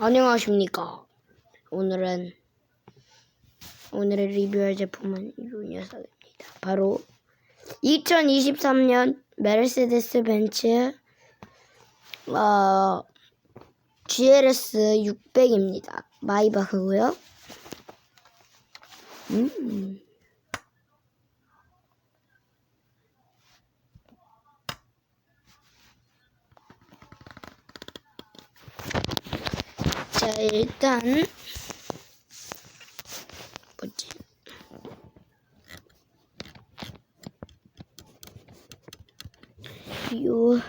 안녕하십니까. 오늘은 오늘의 리뷰할 제품은 이 녀석입니다. 바로 2023년 메르세데스 벤츠 어, GLS 600입니다. 마이바흐고요. 음. 자, 일단 뭐지? 요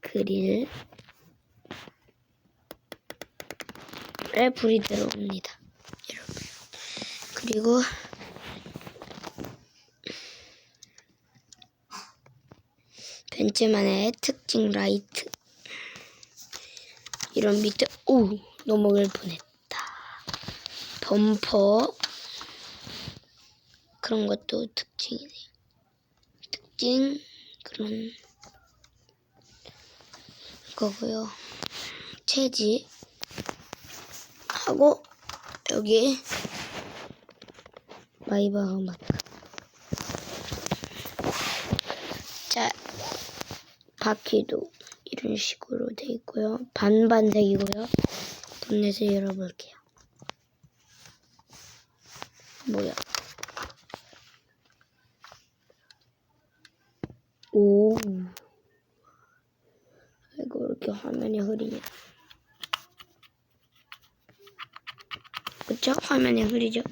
그릴 에 불이 들어옵니다. 그리고 벤츠만의 특징 라이트 이런 밑에 오 넘어갈 뻔했다. 범퍼 그런 것도 특징이네요. 특징 그런 거고요. 체지 하고 여기 마이바흐 마크. 자 바퀴도 이런 식으로 돼 있고요. 반반색이고요. 돈 내서 열어볼게요. 뭐야? 오. 아이고, 왜 이렇게 화면이 흐리냐. 그쵸? 화면이 흐리죠?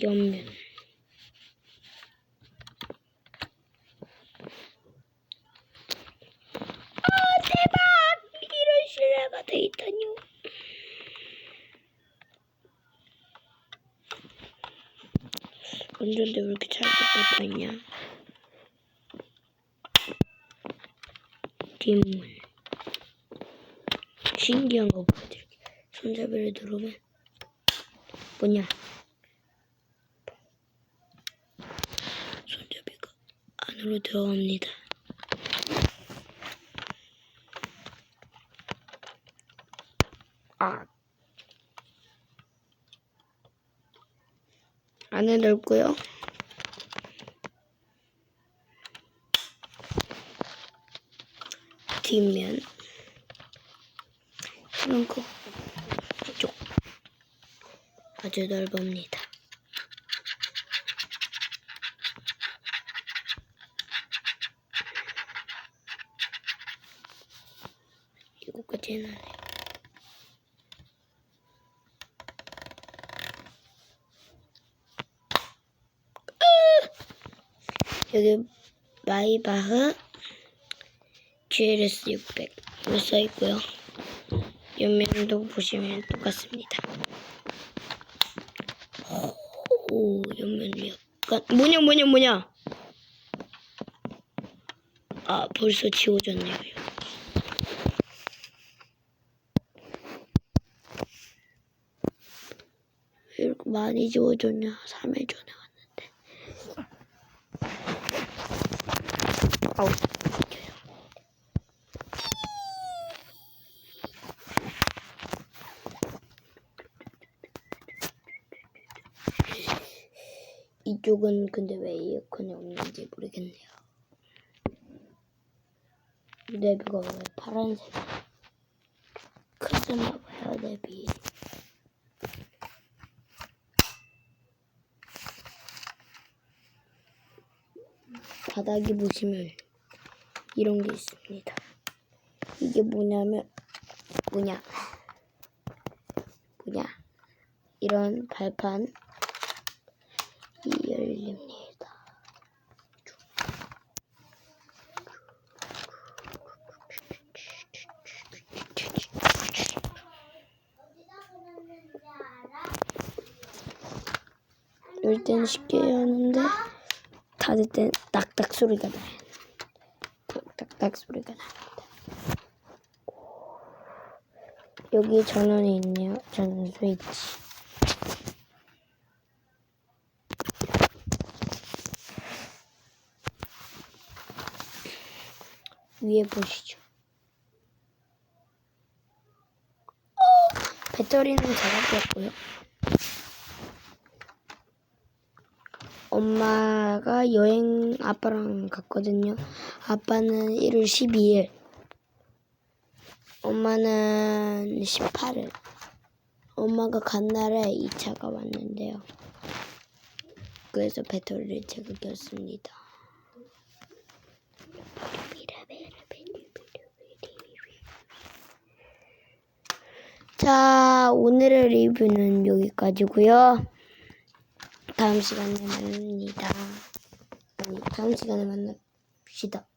옆면. 아, 대박! 이런 실내가 돼 있다뇨. 운전대 왜 이렇게 잘 붙어 있냐? 뒷문. 신기한 거 보여드릴게. 손잡이를 누르면 뭐냐? 손잡이가 안으로 들어갑니다. 아. 안에 넓고요. 뒷면 트렁크 쪽 아주 넓습니다. 이거까지 해놔야 돼. 여기 마이바흐 GLS 600 이거 써 있고요. 옆면도 보시면 똑같습니다. 오, 옆면이 약간 뭐냐 뭐냐 뭐냐. 아, 벌써 지워졌네요. 왜 이렇게 많이 지워졌냐? 3일 전에 왔는데. 아우. 이쪽은 근데 왜 에어컨이 없는지 모르겠네요. 내비가 왜 파란색이야? 크지나 봐요, 내비. 바닥이 보시면 이런 게 있습니다. 이게 뭐냐면 뭐냐 뭐냐 이런 발판 이 열립니다. 열 때는 쉽게 여는데 닫을 땐 딱딱 소리가 나요. 딱딱 소리가 납니다. 여기 전원이 있네요. 전원 스위치. 위에 보시죠. 어, 배터리는 제가 뺐고요. 엄마가 여행 아빠랑 갔거든요. 아빠는 1월 12일, 엄마는 18일. 엄마가 간 날에 이 차가 왔는데요. 그래서 배터리를 제가 꼈습니다. 자, 오늘의 리뷰는 여기까지고요. 다음 시간에 만납니다. 아니, 다음 시간에 만납시다.